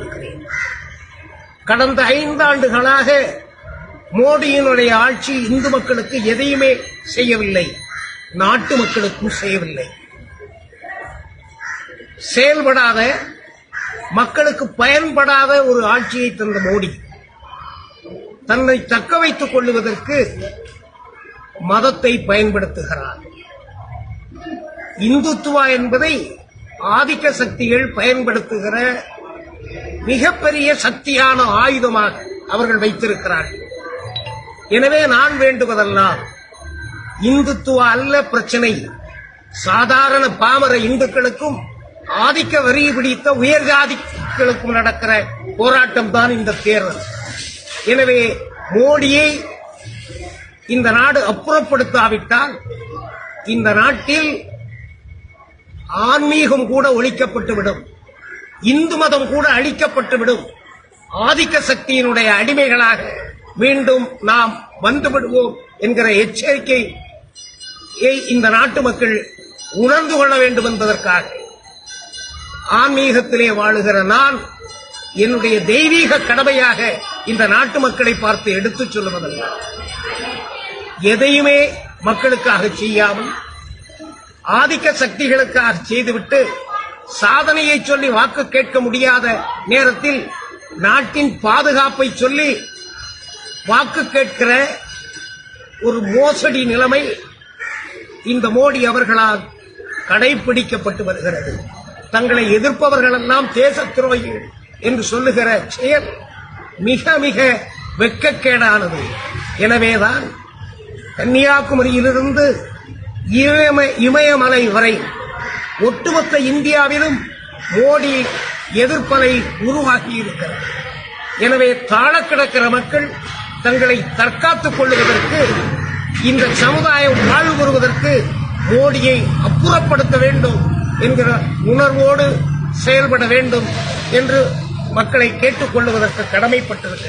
கொண்டிருக்கிறேன் கடந்த ஐந்தாண்டுகளாக மோடியினுடைய ஆட்சி இந்து மக்களுக்கு எதையுமே செய்யவில்லை. நாட்டு மக்களுக்கும் செய்யவில்லை. செயல்படாத மக்களுக்கு பயன்படாத ஒரு ஆட்சியை தந்த மோடி. தன்னை தக்க வைத்துக் கொள்வதற்கு மதத்தை பயன்படுத்துகிறார். இந்துத்துவா என்பதை ஆதிக்க சக்திகள் பயன்படுத்துகிற மிகப்பெரிய சக்தியான ஆயுதமாக அவர்கள் வைத்திருக்கிறார்கள். எனவே நான் வேண்டுவதெல்லாம் இந்துத்துவ அல்ல பிரச்சனை. சாதாரண பாமர இந்துக்களுக்கும் ஆதிக்க வரி பிடித்த உயர்ஜாதிகளுக்கும் நடக்கிற போராட்டம் தான் இந்த தேர்தல். எனவே மோடியை இந்த நாடு அப்புறப்படுத்தாவிட்டால் இந்த நாட்டில் ஆன்மீகம் கூட ஒழிக்கப்பட்டுவிடும். இந்து மதம் கூட அழிக்கப்பட்டுவிடும் ஆதிக்க சக்தியினுடைய அடிமைகளாக மீண்டும் நாம் வந்துவிடுவோம் என்கிற எச்சரிக்கையை இந்த நாட்டு மக்கள் உணர்ந்து கொள்ள வேண்டும் என்பதற்காக ஆன்மீகத்திலே வாழுகிற நான் என்னுடைய தெய்வீக கடமையாக இந்த நாட்டு மக்களை பார்த்து எடுத்துச் சொல்லுவதல்ல. எதையுமே மக்களுக்காக செய்யாமல் ஆதிக்க சக்திகளுக்காக செய்துவிட்டு சாதனையை சொல்லி வாக்கு கேட்க முடியாத நேரத்தில் நாட்டின் பாதுகாப்பை சொல்லி வாக்கு கேட்கிற ஒரு மோசடி நிலைமை இந்த மோடி அவர்களால் கடைபிடிக்கப்பட்டு வருகிறது. தங்களை எதிர்ப்பவர்களெல்லாம் தேச துரோகிகள் என்று சொல்லுகிற செயல் மிக மிக வெட்கக்கேடானது எனவேதான் கன்னியாகுமரியிலிருந்து இமயமலை வரை ஒட்டுமொத்த இந்தியாவிலும் மோடி எதிர்ப்பலை உருவாக்கியிருக்கிறது எனவே தாழ கிடக்கிற மக்கள் தங்களை தற்காத்துக் கொள்ளுவதற்கு இந்த சமுதாயம் வாழ்வு பெறுவதற்கு மோடியை அப்புறப்படுத்த வேண்டும் என்கிற உணர்வோடு செயல்பட வேண்டும் என்று மக்களை கேட்டுக்கொள்வதற்கு கடமைப்பட்டிருக்கிறது.